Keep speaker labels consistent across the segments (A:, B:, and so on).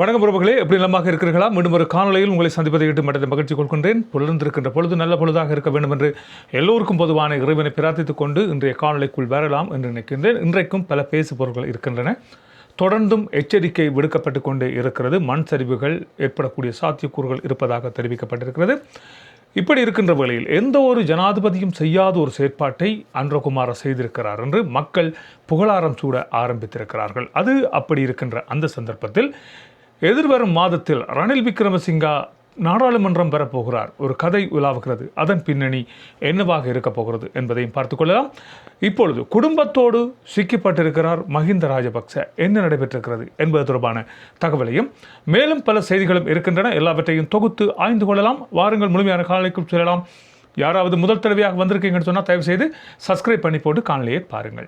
A: வணக்கம் உறவுகளே எப்படி நலமாக இருக்கிறீர்களா? மீண்டும் ஒரு காணொலியில் உங்களை சந்திப்பதை இட்டு மட்டத்தை மகிழ்ச்சி கொள்கின்றேன். புலர்ந்திருக்கின்ற பொழுது நல்ல பொழுதாக இருக்க வேண்டும் என்று எல்லோருக்கும் பொதுவான இறைவனை பிரார்த்தித்துக் கொண்டு இன்றைய காணொலிக்குள் வரலாம் என்று நினைக்கின்றேன். இன்றைக்கும் பல பேசு பொருட்கள் இருக்கின்றன. தொடர்ந்தும் எச்சரிக்கை விடுக்கப்பட்டு கொண்டே இருக்கிறது. மண் சரிவுகள் ஏற்படக்கூடிய சாத்தியக்கூறுகள் இருப்பதாக தெரிவிக்கப்பட்டிருக்கிறது. இப்படி இருக்கின்ற வேளையில் எந்த ஒரு ஜனாதிபதியும் செய்யாத ஒரு செயற்பாட்டை அன்றகுமார செய்திருக்கிறார் என்று மக்கள் புகழாரம் சூட ஆரம்பித்திருக்கிறார்கள். அது அப்படி இருக்கின்ற அந்த சந்தர்ப்பத்தில் எதிர்வரும் மாதத்தில் ரணில் விக்ரமசிங்கா நாடாளுமன்றம் பெறப்போகிறார். ஒரு கதை உலாவுகிறது. அதன் பின்னணி என்னவாக இருக்கப் போகிறது என்பதையும் பார்த்துக்கொள்ளலாம் இப்பொழுது குடும்பத்தோடு சிக்கப்பட்டிருக்கிறார் மஹிந்த ராஜபக்ச. என்ன நடைபெற்றிருக்கிறது என்பது தொடர்பான தகவலையும் மேலும் பல செய்திகளும் இருக்கின்றன. எல்லாவற்றையும் தொகுத்து ஆய்ந்து கொள்ளலாம். வாருங்கள் முழுமையான காலைக்கும் செல்லலாம். யாராவது முதல் தடவையாக வந்திருக்கீங்கன்னு சொன்னால் தயவு செய்து சப்ஸ்கிரைப் பண்ணி போட்டு காணொலியை பாருங்கள்.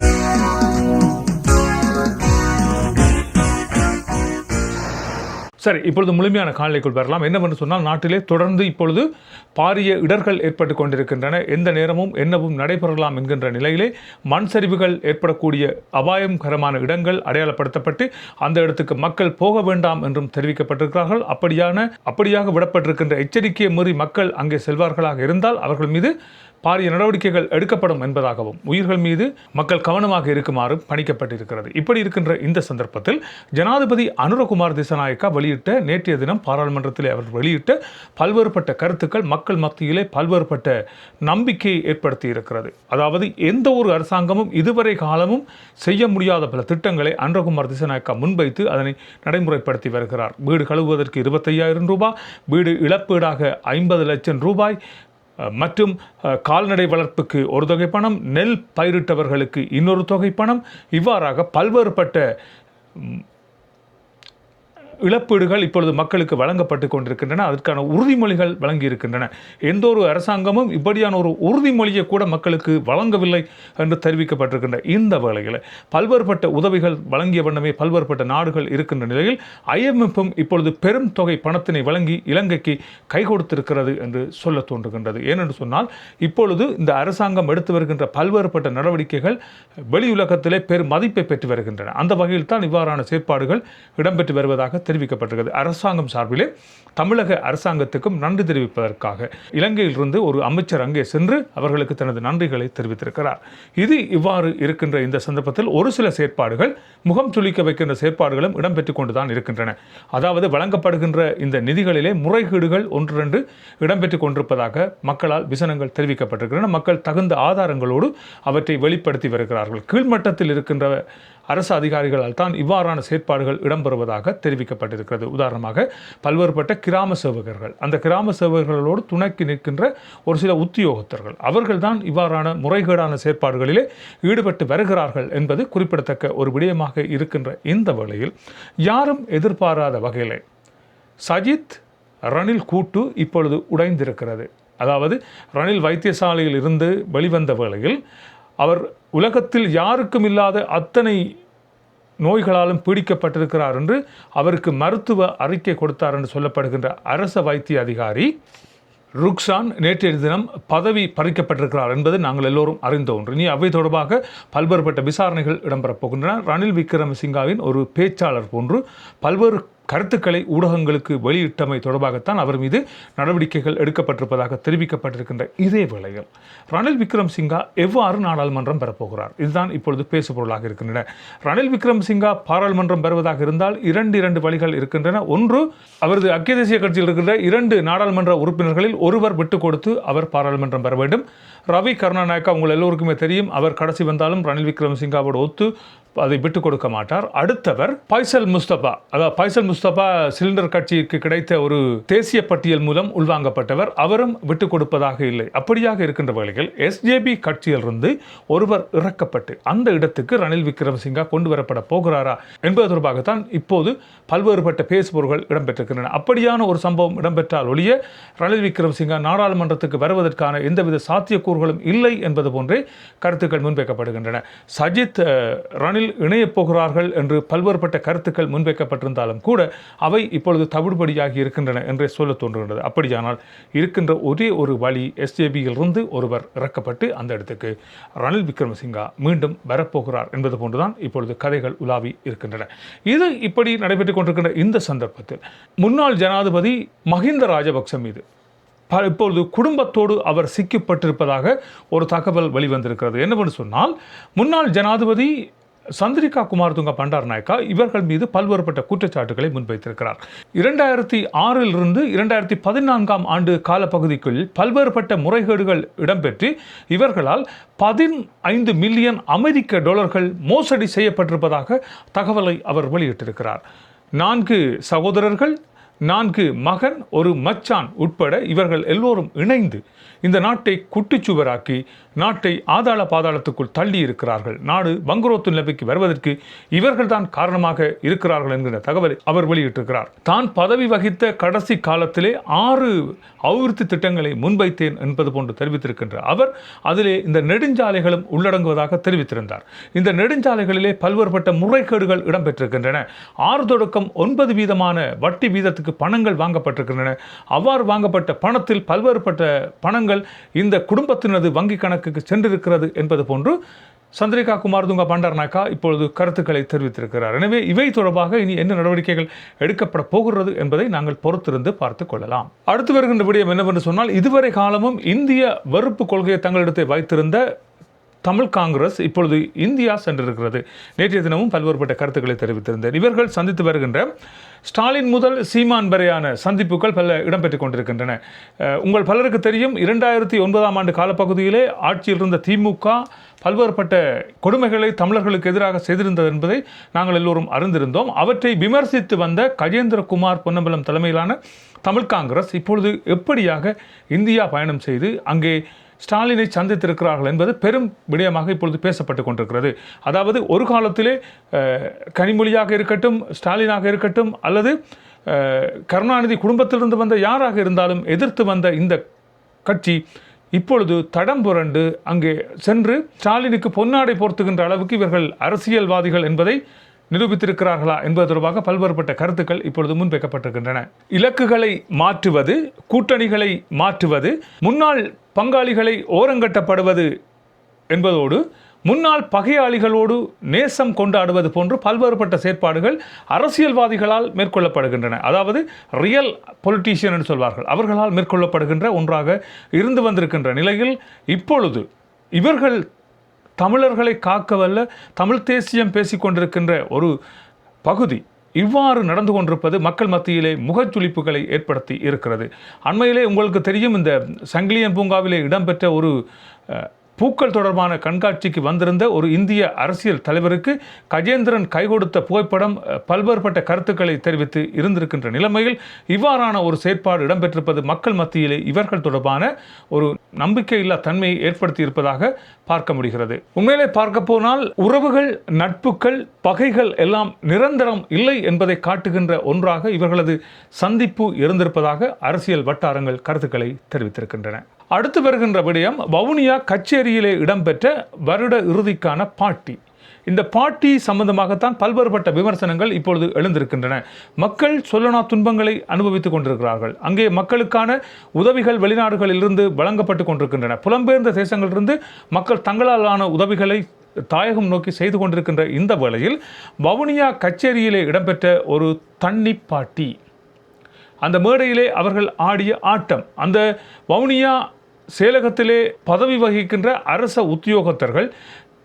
A: சரி இப்பொழுது முழுமையான காலநிலைக்குள் வரலாம். என்னவென்று சொன்னால் நாட்டிலே தொடர்ந்து இப்பொழுது பாரிய இடர்கள் ஏற்பட்டு கொண்டிருக்கின்றன. எந்த நேரமும் என்னவும் நடைபெறலாம் என்கின்ற நிலையிலே மண் சரிவுகள் ஏற்படக்கூடிய அபாயகரமான இடங்கள் அடையாளப்படுத்தப்பட்டு அந்த இடத்துக்கு மக்கள் போக வேண்டாம் என்றும் தெரிவிக்கப்பட்டிருக்கிறார்கள். அப்படியான அப்படியாக விடப்பட்டிருக்கின்ற எச்சரிக்கையை மீறி மக்கள் அங்கே செல்வார்களாக இருந்தால் அவர்கள் மீது பாரிய நடவடிக்கைகள் எடுக்கப்படும் என்பதாகவும் உயிர்கள் மீது மக்கள் கவனமாக இருக்குமாறு பணிக்கப்பட்டிருக்கிறது. இப்படி இருக்கின்ற இந்த சந்தர்ப்பத்தில் ஜனாதிபதி அனுரகுமார் திசநாயக்கா வெளியிட்ட நேற்றைய தினம் பாராளுமன்றத்தில் அவர் வெளியிட்ட பல்வேறுபட்ட கருத்துக்கள் மக்கள் மத்தியிலே பல்வேறுபட்ட நம்பிக்கையை ஏற்படுத்தி இருக்கிறது அதாவது எந்த ஒரு அரசாங்கமும் இதுவரை காலமும் செய்ய முடியாத பல திட்டங்களை அனுரகுமார் திசநாயக்கா முன்வைத்து அதனை நடைமுறைப்படுத்தி வருகிறார். வீடு கழுவுவதற்கு இருபத்தையாயிரம் ரூபாய் வீடு இழப்பீடாக ஐம்பது லட்சம் ரூபாய் மற்றும் கால்நடை வளர்ப்புக்கு ஒரு தொகை பணம் நெல் பயிரிட்டவர்களுக்கு இன்னொரு தொகை பணம். இவ்வாறாக பல்வேறுபட்ட இழப்பீடுகள் இப்பொழுது மக்களுக்கு வழங்கப்பட்டு கொண்டிருக்கின்றன. அதற்கான உறுதிமொழிகள் வழங்கி இருக்கின்றன எந்த ஒரு அரசாங்கமும் இப்படியான ஒரு உறுதிமொழியை கூட மக்களுக்கு வழங்கவில்லை என்று தெரிவிக்கப்பட்டிருக்கின்ற இந்த வேளையில் பல்வேறுபட்ட உதவிகள் வழங்கிய வண்ணமே பல்வேறுபட்ட நாடுகள் இருக்கின்ற நிலையில் ஐஎம்எஃப்பும் இப்பொழுது பெரும் தொகை பணத்தினை வழங்கி இலங்கைக்கு கை கொடுத்திருக்கிறது என்று சொல்ல தோன்றுகின்றது. ஏனென்று சொன்னால் இப்பொழுது இந்த அரசாங்கம் எடுத்து வருகின்ற பல்வேறுபட்ட நடவடிக்கைகள் வெளியுலகத்திலே பெரும் மதிப்பை பெற்று வருகின்றன. அந்த வகையில் தான் இவ்வாறான செயற்பாடுகள் இடம்பெற்று வருவதாக தெரிவிக்கப்பட்டிருக்கிறது. அரசாங்கம் சார்பிலே தமிழக அரசாங்கத்துக்கும் நன்றி தெரிவிப்பதற்காக இலங்கையிலிருந்து ஒரு அமைச்சர் அங்கே சென்று அவர்களுக்கு தனது நன்றிகளை தெரிவித்திருக்கிறார். இது இவ்வாறு இருக்கின்ற இந்த சந்தர்ப்பத்தில் ஒரு சில செயற்பாடுகள் முகம் சுளிக்க வைக்கின்ற செயற்பாடுகளும் இடம்பெற்றுக் கொண்டுதான் இருக்கின்றன. அதாவது வழங்கப்படுகின்ற இந்த நிதிகளிலே முறைகேடுகள் ஒன்று ரெண்டு இடம்பெற்றுக் கொண்டிருப்பதாக மக்களால் விசனங்கள் தெரிவிக்கப்பட்டிருக்கின்றன. மக்கள் தகுந்த ஆதாரங்களோடு அவற்றை வெளிப்படுத்தி வருகிறார்கள். கீழ்மட்டத்தில் இருக்கின்ற அரசு அதிகாரிகளால் தான் இவ்வாறான செயற்பாடுகள் இடம்பெறுவதாக தெரிவிக்கப்பட்டிருக்கிறது. உதாரணமாக பல்வேறுபட்ட கிராம சேவகர்கள். அந்த கிராம சேவகர்களோடு துணைக்கு நிற்கின்ற ஒரு சில உத்தியோகத்தர்கள். அவர்கள்தான் இவ்வாறான முறைகேடான செயற்பாடுகளிலே ஈடுபட்டு வருகிறார்கள் என்பது குறிப்பிடத்தக்க ஒரு விடயமாக இருக்கின்ற இந்த வேளையில் யாரும் எதிர்பாராத வகையிலே சஜித் ரணில் கூட்டு இப்பொழுது உடைந்திருக்கிறது. அதாவது ரணில் வைத்தியசாலையில் இருந்து வெளிவந்த வேளையில் அவர் உலகத்தில் யாருக்கும் இல்லாத அத்தனை நோய்களாலும் பீடிக்கப்பட்டிருக்கிறார் என்று அவருக்கு மருத்துவ அறிக்கை கொடுத்தார் என்று சொல்லப்படுகின்ற அரச வைத்திய அதிகாரி ருக்ஸான் நேற்றைய தினம் பதவி பறிக்கப்பட்டிருக்கிறார் என்பது நாங்கள் எல்லோரும் அறிந்த ஒன்று இனி அவை தொடர்பாக பல்வேறுபட்ட விசாரணைகள் இடம்பெறப் போகின்றன. ரணில் விக்ரமசிங்காவின் ஒரு பேச்சாளர் போன்று பல்வேறு கருத்துக்களை ஊடகங்களுக்கு வெளியிட்டமை தொடர்பாகத்தான் அவர் மீது நடவடிக்கைகள் எடுக்கப்பட்டிருப்பதாக தெரிவிக்கப்பட்டிருக்கின்ற இதே வேளையில் ரணில் விக்ரம்சிங்கா எவ்வாறு நாடாளுமன்றம் பெறப்போகிறார்? இதுதான் இப்பொழுது பேசுபொருளாக இருக்கின்றன. ரணில் விக்ரம்சிங்கா பாராளுமன்றம் பெறுவதாக இருந்தால் இரண்டு இரண்டு வழிகள் இருக்கின்றன. ஒன்று அவரது ஐக்கிய தேசிய கட்சியில் இருக்கின்ற இரண்டு நாடாளுமன்ற உறுப்பினர்களில் ஒருவர் விட்டுக் கொடுத்து அவர் பாராளுமன்றம் பெற வேண்டும். ரவி கருணாநாயக்கா உங்கள் எல்லோருக்குமே தெரியும். அவர் கடைசி வந்தாலும் ரணில் விக்ரமசிங்காவோட ஒத்து அதை விட்டுக் கொடுக்க மாட்டார். அடுத்தவர் பைசல் முஸ்தபா. அதாவது பைசல் முஸ்தபா சிலிண்டர் கட்சிக்கு கிடைத்த ஒரு தேசிய பட்டியல் மூலம் உள்வாங்கப்பட்டவர். அவரும் விட்டுக் கொடுப்பதாக இல்லை. அப்படியாக இருக்கின்ற வகையில் எஸ்ஜேபி கட்சியிலிருந்து ஒருவர் இறக்கப்பட்டு அந்த இடத்துக்கு ரணில் விக்ரமசிங்கா கொண்டு வரப்பட போகிறாரா என்பது தொடர்பாகத்தான் இப்போது பல்வேறுபட்ட பேசுபொருள்கள் இடம்பெற்றிருக்கின்றன. அப்படியான ஒரு சம்பவம் இடம்பெற்றால் ஒழிய ரணில் விக்ரமசிங்கா நாடாளுமன்றத்துக்கு வருவதற்கான எந்தவித சாத்தியக்கூறுகளும் இல்லை என்பது போன்றே கருத்துக்கள் முன்வைக்கப்படுகின்றன. சஜித் ரணில் இணையப் போகிறார்கள் என்று பல்வேறுபட்ட கருத்துக்கள் முன்வைக்கப்பட்டிருந்தாலும் கூட அவை இப்பொழுது தவிடுபடியாகி இருக்கின்றன என்றே சொல்ல தோன்றுகின்றது. அப்படியானால் இருக்கின்ற ஒரே ஒரு வழி எஸ்ஜேபியிலிருந்து ஒருவர் இறக்கப்பட்டு அந்த இடத்துக்கு ரணில் விக்ரமசிங்கா மீண்டும் வரப்போகிறார் என்பது போன்றுதான் இப்பொழுது கதைகள் உலாவி இருக்கின்றன. இது இப்படி நடைபெற்றுக் கொண்டிருக்கின்ற இந்த சந்தர்ப்பத்தில் முன்னாள் ஜனாதிபதி மஹிந்த ராஜபக்ச மீது இப்பொழுது குடும்பத்தோடு அவர் சிக்கப்பட்டிருப்பதாக ஒரு தகவல் வெளிவந்திருக்கிறது. என்னவென்று சொன்னால் முன்னாள் ஜனாதிபதி சந்திரிகா குமாரதுங்க பண்டார் நாயக்கா இவர்கள் மீது பல்வேறுபட்ட குற்றச்சாட்டுகளை முன்வைத்திருக்கிறார். இரண்டாயிரத்தி ஆறிலிருந்து இரண்டாயிரத்தி பதினான்காம் ஆண்டு காலப்பகுதிக்குள் பல்வேறுபட்ட முறைகேடுகள் இடம்பெற்று இவர்களால் பதினைந்து மில்லியன் அமெரிக்க டாலர்கள் மோசடி செய்யப்பட்டிருப்பதாக தகவலை அவர் வெளியிட்டிருக்கிறார். நான்கு சகோதரர்கள் நான்கு மகன் ஒரு மச்சான் உட்பட இவர்கள் எல்லோரும் இணைந்து இந்த நாட்டை குட்டிச்சுவராக்கி நாட்டை ஆதாள பாதாளத்துக்குள் தள்ளி இருக்கிறார்கள். நாடு பங்குரோத்து நிலைமைக்கு வருவதற்கு இவர்கள்தான் காரணமாக இருக்கிறார்கள் என்கிற தகவலை அவர் வெளியிட்டிருக்கிறார். தான் பதவி வகித்த கடைசி காலத்திலே ஆறு அபிவிருத்தி திட்டங்களை முன்வைத்தேன் என்பது போன்று தெரிவித்திருக்கின்ற அவர் அதிலே இந்த நெடுஞ்சாலைகளும் உள்ளடங்குவதாக தெரிவித்திருந்தார். இந்த நெடுஞ்சாலைகளிலே பல்வேறுபட்ட முறைகேடுகள் இடம்பெற்றிருக்கின்றன. ஆறு தொடக்கம் ஒன்பது வீதமான வட்டி வீதத்துக்கு பணங்கள் வாங்கப்பட்டிருக்கின்றன. அவ்வாறு வாங்கப்பட்ட பணத்தில் பல்வேறுபட்ட பணங்கள் இந்த குடும்பத்தினது வங்கி கணக்குக்கு சென்றிருக்கிறது என்பது போன்று சந்திரிகா குமார்துங்கா பண்டார்நாக்கா இப்பொழுது கருத்துக்களை தெரிவித்திருக்கிறார். எனவே இவை தொடர்பாக இனி என்ன நடவடிக்கைகள் எடுக்கப்பட போகிறது என்பதை நாங்கள் பொறுத்திருந்து பார்த்துக் கொள்ளலாம். அடுத்து வருகின்ற விடயம் என்னவென்று சொன்னால் இதுவரை காலமும் இந்திய வெறுப்பு கொள்கையை தங்களிடத்தை வைத்திருந்த தமிழ் காங்கிரஸ் இப்பொழுது இந்தியா சென்றிருக்கிறது. நேற்றைய தினமும் பல்வேறுபட்ட கருத்துக்களை தெரிவித்திருந்தேன். இவர்கள் சந்தித்து வருகின்ற ஸ்டாலின் முதல் சீமான் வரையான சந்திப்புகள் பல இடம்பெற்றுக் கொண்டிருக்கின்றன. உங்கள் பலருக்கு தெரியும் இரண்டாயிரத்தி ஒன்பதாம் ஆண்டு காலப்பகுதியிலே ஆட்சியில் இருந்த திமுக பல்வேறுபட்ட கொடுமைகளை தமிழர்களுக்கு எதிராக செய்திருந்தது என்பதை நாங்கள் எல்லோரும் அறிந்திருந்தோம். அவற்றை விமர்சித்து வந்த கஜேந்திரகுமார் பொன்னம்பலம் தலைமையிலான தமிழ் காங்கிரஸ் இப்பொழுது எப்படியாக இந்தியா பயணம் செய்து அங்கே ஸ்டாலினை சந்தித்திருக்கிறார்கள் என்பது பெரும் விடயமாக இப்பொழுது பேசப்பட்டு கொண்டிருக்கிறது. அதாவது ஒரு காலத்திலே கனிமொழியாக இருக்கட்டும் ஸ்டாலினாக இருக்கட்டும் அல்லது கருணாநிதி குடும்பத்திலிருந்து வந்த யாராக இருந்தாலும் எதிர்த்து வந்த இந்த கட்சி இப்பொழுது தடம் புரண்டு அங்கே சென்று ஸ்டாலினுக்கு பொன்னாடை போர்த்துகின்ற அளவுக்கு இவர்கள் அரசியல்வாதிகள் என்பதை நிரூபித்திருக்கிறார்களா என்பது தொடர்பாக பல்வேறுபட்ட கருத்துக்கள் இப்பொழுது முன்வைக்கப்பட்டிருக்கின்றன. இலக்குகளை மாற்றுவது கூட்டணிகளை மாற்றுவது முன்னாள் பங்காளிகளை ஓரங்கட்டப்படுவது என்பதோடு முன்னாள் பகையாளிகளோடு நேசம் கொண்டாடுவது போன்று பல்வேறுபட்ட செயற்பாடுகள் அரசியல்வாதிகளால் மேற்கொள்ளப்படுகின்றன. அதாவது ரியல் பொலிட்டீஷியன் என்று சொல்வார்கள். அவர்களால் மேற்கொள்ளப்படுகின்ற ஒன்றாக இருந்து வந்திருக்கின்ற நிலையில் இப்பொழுது இவர்கள் தமிழர்களை காக்கவல்ல தமிழ் தேசியம் பேசிக்கொண்டிருக்கின்ற ஒரு பகுதி இவ்வாறு நடந்து கொண்டிருப்பது மக்கள் மத்தியிலே முகச்சுளிப்புகளை ஏற்படுத்தி இருக்கிறது. அண்மையிலே உங்களுக்கு தெரியும் இந்த சங்கிலியன் பூங்காவிலே இடம்பெற்ற ஒரு பூக்கள் தொடர்பான கண்காட்சிக்கு வந்திருந்த ஒரு இந்திய அரசியல் தலைவருக்கு கஜேந்திரன் கை கொடுத்த புகைப்படம் பல்வேறுபட்ட கருத்துக்களை தெரிவித்து இருந்திருக்கின்ற நிலைமையில் இவ்வாறான ஒரு செயற்பாடு இடம்பெற்றிருப்பது மக்கள் மத்தியிலே இவர்கள் தொடர்பான ஒரு நம்பிக்கையில்லா தன்மையை ஏற்படுத்தி இருப்பதாக பார்க்க முடிகிறது. உண்மையிலே பார்க்க போனால் உறவுகள் நட்புகள் பகைகள் எல்லாம் நிரந்தரம் இல்லை என்பதை காட்டுகின்ற ஒன்றாக இவர்களது சந்திப்பு இருந்திருப்பதாக அரசியல் வட்டாரங்கள் கருத்துக்களை தெரிவித்திருக்கின்றன. அடுத்து வருகின்ற விடயம் வவுனியா கச்சேரியிலே இடம்பெற்ற வருட இறுதிக்கான பாட்டி. இந்த பாட்டி சம்பந்தமாகத்தான் பல்வேறுபட்ட விமர்சனங்கள் இப்பொழுது எழுந்திருக்கின்றன. மக்கள் சொல்லனா துன்பங்களை அனுபவித்துக் கொண்டிருக்கிறார்கள். அங்கே மக்களுக்கான உதவிகள் வெளிநாடுகளிலிருந்து வழங்கப்பட்டு கொண்டிருக்கின்றன. புலம்பெயர்ந்த தேசங்களிலிருந்து மக்கள் தங்களாலான உதவிகளை தாயகம் நோக்கி செய்து கொண்டிருக்கின்ற இந்த வேளையில் வவுனியா கச்சேரியிலே இடம்பெற்ற ஒரு தண்ணி பாட்டி அந்த மேடையிலே அவர்கள் ஆடிய ஆட்டம். அந்த வவுனியா சேலகத்திலே பதவி வகிக்கின்ற அரச உத்தியோகத்தர்கள்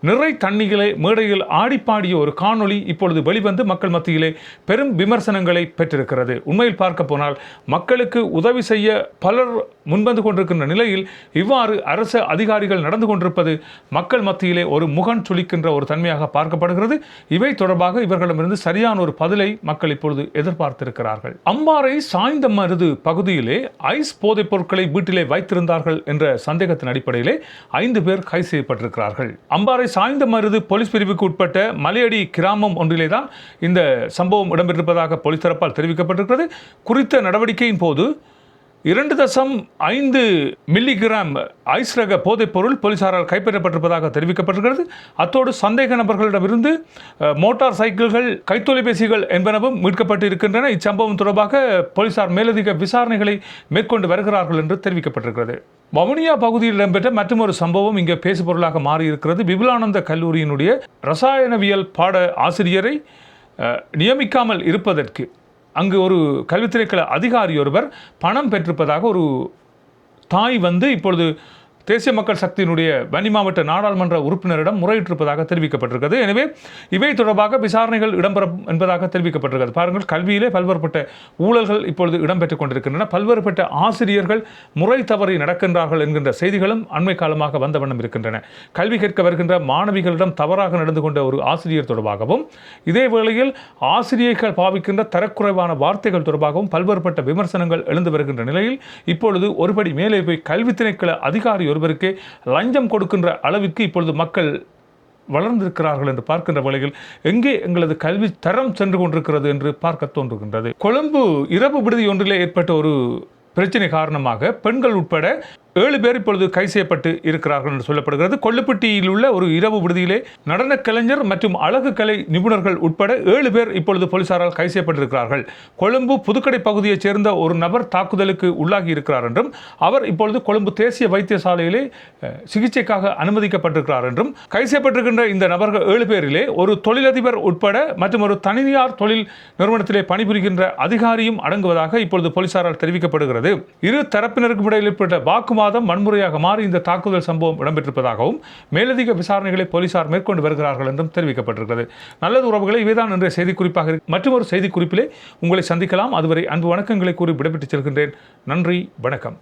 A: நிறை தண்ணிகளை மேடையில் ஆடிப்பாடிய ஒரு காணொளி இப்பொழுது வெளிவந்து மக்கள் மத்தியிலே பெரும் விமர்சனங்களை பெற்றிருக்கிறது. உண்மையில் பார்க்க போனால் மக்களுக்கு உதவி செய்ய பலர் முன்வந்து கொண்டிருக்கின்ற நிலையில் இவ்வாறு அரச அதிகாரிகள் நடந்து கொண்டிருப்பது மக்கள் மத்தியிலே ஒரு முகன் சுளிக்கின்ற ஒரு தன்மையாக பார்க்கப்படுகிறது. இவை தொடர்பாக இவர்களிடமிருந்து சரியான ஒரு பதிலை மக்கள் இப்பொழுது எதிர்பார்த்திருக்கிறார்கள். அம்பாறை சாய்ந்த மருது பகுதியிலே ஐஸ் போதைப் பொருட்களை வீட்டிலே வைத்திருந்தார்கள் என்ற சந்தேகத்தின் அடிப்படையிலே ஐந்து பேர் கைது செய்யப்பட்டிருக்கிறார்கள். அம்பாறை சாய்ந்த மருது போலீஸ் பிரிவுக்கு உட்பட்ட மலையடி கிராமம் ஒன்றிலே தான் இந்த சம்பவம் இடம்பெற்றிருப்பதாக போலீஸ் தரப்பால் தெரிவிக்கப்பட்டிருக்கிறது. குறித்த நடவடிக்கையின் போது இரண்டு தசம் ஐந்து மில்லிகிராம் ஐஸ் ரக போதைப்பொருள் போலீசாரால் கைப்பற்றப்பட்டிருப்பதாக தெரிவிக்கப்பட்டிருக்கிறது. அத்தோடு சந்தேக நபர்களிடமிருந்து மோட்டார் சைக்கிள்கள் கைத்தொலைபேசிகள் என்பனவும் மீட்கப்பட்டு இருக்கின்றன இச்சம்பவம் தொடர்பாக போலீசார் மேலதிக விசாரணைகளை மேற்கொண்டு வருகிறார்கள் என்று தெரிவிக்கப்பட்டிருக்கிறது. வவுனியா பகுதியில் இடம்பெற்ற மற்றொரு சம்பவம் இங்கே பேசுபொருளாக மாறியிருக்கிறது. விபுலானந்த கல்லூரியினுடைய ரசாயனவியல் பாட ஆசிரியரை நியமிக்காமல் இருப்பதற்கு அங்கு ஒரு கல்வித்துறைக்கள அதிகாரி ஒருவர் பணம் பெற்றிருப்பதாக ஒரு தாய் வந்து இப்பொழுது தேசிய மக்கள் சக்தியினுடைய வன்னி மாவட்ட நாடாளுமன்ற உறுப்பினரிடம் முறையிட்டிருப்பதாக தெரிவிக்கப்பட்டிருக்கிறது. எனவே இவை தொடர்பாக விசாரணைகள் இடம்பெறும் என்பதாக தெரிவிக்கப்பட்டிருக்கிறது. பாருங்கள் கல்வியிலே பல்வேறுபட்ட ஊழல்கள் இப்பொழுது இடம்பெற்றுக் கொண்டிருக்கின்றன. பல்வேறுபட்ட ஆசிரியர்கள் முறை தவறி நடக்கின்றார்கள் என்கின்ற செய்திகளும் அண்மை காலமாக வந்த வண்ணம் இருக்கின்றன. கல்வி கேட்க வருகின்ற மாணவிகளிடம் தவறாக நடந்து கொண்ட ஒரு ஆசிரியர் தொடர்பாகவும் இதே வேளையில் ஆசிரியர்கள் பாவிக்கின்ற தரக்குறைவான வார்த்தைகள் தொடர்பாகவும் பல்வேறுபட்ட விமர்சனங்கள் எழுந்து வருகின்ற நிலையில் இப்பொழுது ஒருபடி மேலே போய் கல்வி திணைக்கள அதிகாரி ஒருவருக்கு லஞ்சம் கொடுக்கின்ற அளவிற்கு இப்பொழுது மக்கள் வளர்ந்திருக்கிறார்கள் என்று பார்க்கின்ற வேளையில் எங்கே எங்களது கல்வி தரம் சென்று கொண்டிருக்கிறது என்று பார்க்க தோன்றுகின்றது. கொழும்பு இரவு விடுதி ஒன்றிலே ஏற்பட்ட ஒரு பிரச்சனை காரணமாக பெண்கள் உட்பட ஏழு பேர் இப்பொழுது கை செய்யப்பட்டு இருக்கிறார்கள் என்று சொல்லப்படுகிறது. கொல்லுப்பட்டியில் உள்ள ஒரு இரவு விடுதியிலே நடன கலைஞர் மற்றும் அழகு கலை நிபுணர்கள் உட்பட ஏழு பேர் இப்பொழுது போலீசாரால் கை செய்யப்பட்டிருக்கிறார்கள். கொழும்பு புதுக்கடை பகுதியைச் சேர்ந்த ஒரு நபர் தாக்குதலுக்கு உள்ளாகி இருக்கிறார் என்றும் அவர் இப்பொழுது கொழும்பு தேசிய வைத்தியசாலையிலே சிகிச்சைக்காக அனுமதிக்கப்பட்டிருக்கிறார் என்றும் கை செய்யப்பட்டிருக்கின்ற இந்த நபர்கள் ஏழு பேரிலே ஒரு தொழிலதிபர் உட்பட மற்றும் ஒரு தனியார் தொழில் நிறுவனத்திலே பணிபுரிகின்ற அதிகாரியும் அடங்குவதாக இப்பொழுது போலீசாரால் தெரிவிக்கப்படுகிறது. இரு தரப்பினருக்கும் இடையில் ஏற்பட்ட மாதம் வன்முறையாக மாறி இந்த தாக்குதல் சம்பவம் இடம்பெற்றிருப்பதாகவும் மேலதிக விசாரணைகளை போலீசார் மேற்கொண்டு வருகிறார்கள் என்றும் தெரிவிக்கப்பட்டிருக்கிறது. நல்லது உறவுகளை இவைதான் இன்றைய செய்திக்குறிப்பாக இருக்கு மற்றும் ஒரு செய்திக்குறிப்பிலே உங்களை சந்திக்கலாம். அதுவரை அன்பு வணக்கங்களை கூறி விடைபெற்றுச் செல்கின்றேன். நன்றி வணக்கம்.